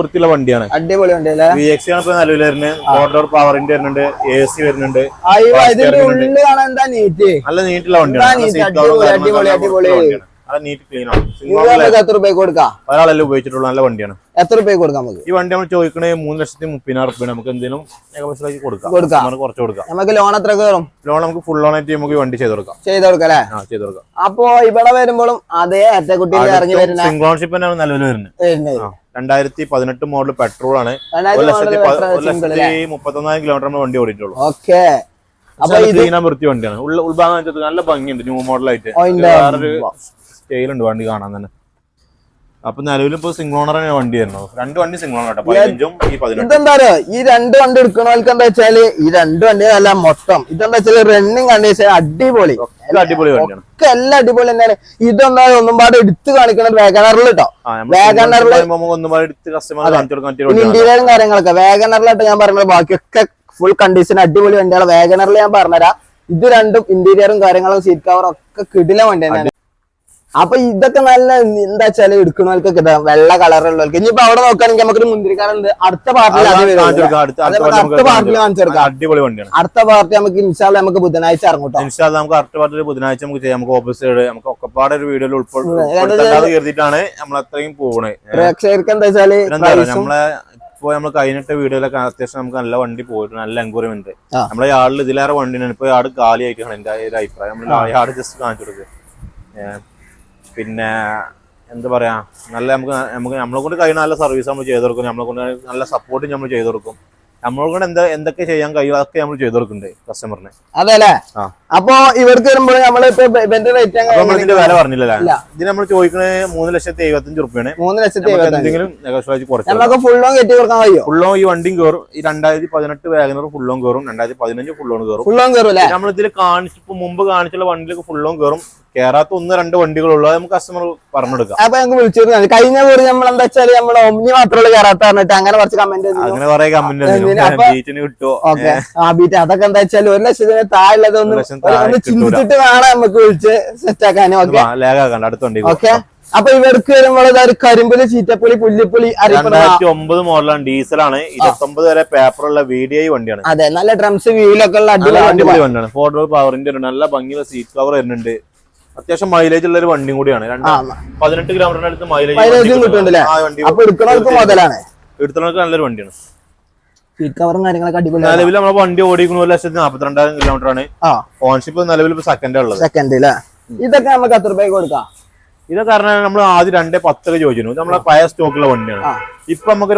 വൃത്തിയുള്ള വണ്ടിയാണ്. അടിപൊളി വണ്ടി അല്ലേ വി എക്സ് ആണ് ഇപ്പൊ നിലവിൽ വരുന്നത് പവറിന്റെ വരുന്നുണ്ട് എ സി വരുന്നുണ്ട്. നല്ല നീറ്റുള്ള വണ്ടിയാണ്. അടിപൊളി, അടിപൊളി. നല്ല നീറ്റ് ക്ലീൻ ആണ്. എത്ര രൂപയ്ക്ക് കൊടുക്കാം? ഒരാളെല്ലാം ഉപയോഗിച്ചിട്ടുള്ള നല്ല വണ്ടിയാണ്. എത്ര രൂപ കൊടുക്കാം നമുക്ക്? ഈ വണ്ടി നമ്മൾ ചോദിക്കണേ മൂന്ന് ലക്ഷത്തി മുപ്പതിനായിരം റുപ്യ നമുക്ക് എന്തെങ്കിലും ഏകദേശം കൊടുക്കാം. കൊടുക്കാം. നമുക്ക് കുറച്ച് കൊടുക്കാം. നമുക്ക് ലോൺ എത്ര കയറും ലോൺ നമുക്ക് ഫുൾ ലോൺ ആയിട്ട് നമുക്ക് വണ്ടി ചെയ്ത് കൊടുക്കാം. ചെയ്ത് കൊടുക്കാം അല്ലേ? ആ ചെയ്ത് കൊടുക്കാം. അപ്പോ ഇവിടെ വരുമ്പോഴും അതേ അറ്റക്കുട്ടിയിൽ ഇറങ്ങി വരുന്ന സിംഗിൾ ഓൺഷിപ്പ് തന്നെയാണ് നിലവിൽ വരുന്നത്. രണ്ടായിരത്തി പതിനെട്ട് മോഡൽ പെട്രോൾ ആണ്. ഒരു ലക്ഷത്തി മുപ്പത്തൊന്നായിരം കിലോമീറ്റർ നമ്മൾ വണ്ടി ഓടിയിട്ടുള്ളൂ. ഓക്കെ. വൃത്തി വണ്ടിയാണ്. ഉൾഭാഗം നല്ല ഭംഗിയുണ്ട് ന്യൂ മോഡലായിട്ട് വേറൊരു സ്റ്റൈലുണ്ട് വണ്ടി കാണാൻ തന്നെ. അപ്പൊ നിലവിൽ ഇപ്പൊ സിംഗിൾ ഓണർ ആണ് വണ്ടി ആയിരുന്നു രണ്ട് വണ്ടി സിംഗിൾ ഓണർ പതിനഞ്ചും ഈ ഇതെന്താ പറയാ ഈ രണ്ട് വണ്ടി എടുക്കണവർക്ക് എന്താ വെച്ചാൽ ഈ രണ്ട് വണ്ടി അല്ല മൊത്തം. ഇതെന്താ വെച്ചാൽ റണ്ണിങ് കണ്ടീഷൻ അടിപൊളി. അടിപൊളി വണ്ടിയാണ്. ഒക്കെ എല്ലാം അടിപൊളി തന്നെയാണ്. ഇതൊന്നാ ഒന്നും പാടെ എടുത്ത് കാണിക്കണത് വേഗനറിൽ കേട്ടോ ഇന്റീരിയറും കാര്യങ്ങളൊക്കെ. വേഗനറിലായിട്ട് ഞാൻ പറഞ്ഞത്. ബാക്കിയൊക്കെ ഫുൾ കണ്ടീഷൻ അടിപൊളി വണ്ടിയാണ്. വേഗനറിൽ ഞാൻ പറഞ്ഞുതരാം. ഇത് രണ്ടും ഇന്റീരിയറും കാര്യങ്ങളും സീറ്റ് കവറും ഒക്കെ കിടില വണ്ടി തന്നെയാണ് അപ്പൊ ഇതൊക്കെ നല്ല എന്താ വെച്ചാൽ എടുക്കണവർക്കൊക്കെ വെള്ള കളറുള്ളവർക്ക് ഇനിയിപ്പോ അവിടെ നോക്കുകയാണെങ്കിൽ നമുക്കൊരു മുന്തിരിക്കാറുണ്ട് അടുത്ത പാർട്ടി അടുത്ത പാർട്ടി അതേപോലെ അടുത്ത നമുക്ക് പാർട്ടിയിൽ കാണിച്ചു കൊടുക്കാം. അടിപൊളി വണ്ടിയാണ്. അടുത്ത പാർട്ടി നമുക്ക് ഇൻഷാൽ നമുക്ക് ബുധനാഴ്ച ഇറങ്ങും ഇൻഷാൽ നമുക്ക് അടുത്ത പാർട്ടി ബുധനാഴ്ച നമുക്ക് ചെയ്യാം. നമുക്ക് ഓപ്പോസിറ്റ് നമുക്ക് ഒക്കെപ്പാടെ ഒരു വീഡിയോയിൽ ഉൾപ്പെടുത്തിട്ടാണ് നമ്മൾ അത്രയും പോകണേ പ്രേക്ഷകർക്ക് എന്താ വെച്ചാൽ നമ്മളെ ഇപ്പൊ നമ്മൾ കഴിഞ്ഞിട്ട് വീഡിയോയിലൊക്കെ അത്യാവശ്യം നമുക്ക് നല്ല വണ്ടി പോയിട്ട് നല്ല എൻക്വയറി ഉണ്ട്. നമ്മളെ യാർഡിൽ ഇതിലേറെ വണ്ടിയാണ്. ഇപ്പൊ യാർഡ് കാലിയായിട്ടാണ് എന്റെ ഒരു അഭിപ്രായം. നമ്മൾ യാർഡ് ജസ്റ്റ് കാണിച്ചു കൊടുക്കുക പിന്നെ എന്താ പറയാ നല്ല നമുക്ക് നമുക്ക് നമ്മളെ കൊണ്ട് കഴിയുന്ന നല്ല സർവീസ് നമ്മൾ ചെയ്തു കൊടുക്കും. നമ്മളെ കൊണ്ട് നല്ല സപ്പോർട്ട് നമ്മൾ ചെയ്തു കൊടുക്കും. നമ്മളെ കൊണ്ട് എന്താ എന്തൊക്കെ ചെയ്യാൻ കഴിയും അതൊക്കെ നമ്മൾ ചെയ്തു കൊടുക്കുന്നുണ്ട് കസ്റ്റമറിന് അതെല്ലേ അല്ലേ അപ്പൊ ഇവർക്ക് വരുമ്പോൾ നമ്മൾ ഇതിന്റെ വില പറഞ്ഞില്ലല്ലേ. ഇതിന് നമ്മൾ ചോദിക്കുന്നത് മൂന്ന് ലക്ഷത്തി എഴുപത്തഞ്ച് റുപ്യാണ്. മൂന്ന് ലക്ഷത്തി എന്തെങ്കിലും കുറച്ച് ഫുൾ ലോൺ കെട്ടി കൊടുക്കാൻ കഴിയോ? ഫുള്ളോ ഈ വണ്ടിയും കയറും ഈ രണ്ടായിരത്തി പതിനെട്ട് വാഗനർ ഫുള്ളോ കയറും രണ്ടായിരത്തി പതിനഞ്ച് ഫുള്ളോ കയറും ഫുൾ ലോൺ കയറും നമ്മൾ ഇതിൽ കാണിച്ചപ്പോ മുമ്പ് കാണിച്ചുള്ള വണ്ടിയിലേക്ക് ഫുള്ളോ കയറും കേറാത്ത ഒന്ന് രണ്ട് വണ്ടികളുള്ള. നമുക്ക് കസ്റ്റമർ പറഞ്ഞെടുക്കാം അപ്പൊ ഞങ്ങൾക്ക് വിളിച്ചിരുന്നു കഴിഞ്ഞ കൂടി നമ്മൾ എന്താ വെച്ചാൽ നമ്മുടെ ഒമ്നി മാത്രമുള്ള കേറാത്ത പറഞ്ഞിട്ട്. അങ്ങനെ കുറച്ച് കമന്റ് അങ്ങനെ കുറെ കമന്റ് കിട്ടുമോ ഓക്കെ. ആ ബീറ്റ് അതൊക്കെ എന്താ വെച്ചാൽ ഒരു ലക്ഷത്തിന് താഴെയുള്ളത് ഒന്ന് ഒരു ലക്ഷം ഒരു- താഴെ ഒന്ന് ചിന്തിച്ചിട്ട് വേണം നമുക്ക് വിളിച്ച് സെറ്റ് ആക്കാനും. ഓക്കെ? ലേഖാക്കണ്ട അടുത്ത വണ്ടി ഓക്കെ. അപ്പൊ ഇവർക്ക് വരുമ്പോൾ കരിമ്പുലി ചീറ്റപ്പുളി പുല്ലിപ്പുളി രണ്ടായിരത്തി ഒമ്പത് മോഡലാണ് ഡീസലാണ്. ഇരുപത്തൊമ്പത് വരെ പേപ്പറുള്ള വി ഡി ഐ വണ്ടിയാണ്. അതെ. നല്ല ഡ്രംസ് വീലൊക്കെ ഉള്ള അടിപൊളി വണ്ടിയാണ്. ഫോർ ഡോർ പവറിന്റെ നല്ല ഭംഗിയുള്ള സീറ്റ് കവർ വരുന്നുണ്ട്. അത്യാവശ്യം മൈലേജ് ഉള്ള ഒരു വണ്ടിയും കൂടിയാണ്. പതിനെട്ട് കിലോമീറ്ററിന് അടുത്ത് മൈലേജ് മൈലേജും കിട്ടുന്നുണ്ടല്ലേ ആ വണ്ടി അപ്പൊ എടുക്കണവർക്ക് മുതലാണ്. എടുത്തവർക്ക് നല്ലൊരു വണ്ടിയാണ്. സീറ്റ് കവറും കാര്യങ്ങളൊക്കെ അടിപൊളിയാണ്. നിലവിൽ നമ്മളെ വണ്ടി ഓടിക്കുന്ന ഒരു ലക്ഷത്തി നാപ്പത്തിരണ്ടായിരം കിലോമീറ്റർ ആണ്. ഓൺഷിപ്പ് നിലവിൽ ഇപ്പൊ സെക്കൻഡ് ഉള്ളത്. സെക്കൻഡ് ഇതൊക്കെ നമുക്ക് എത്ര രൂപയ്ക്ക് കൊടുക്കാം? ഇതൊക്കെ കാരണം നമ്മൾ ആദ്യം രണ്ടേ പത്തൊക്കെ ചോദിച്ചിരുന്നു. നമ്മളെ പഴയ സ്റ്റോക്കുള്ള വണ്ടിയാണ്. ഇപ്പൊ നമുക്ക്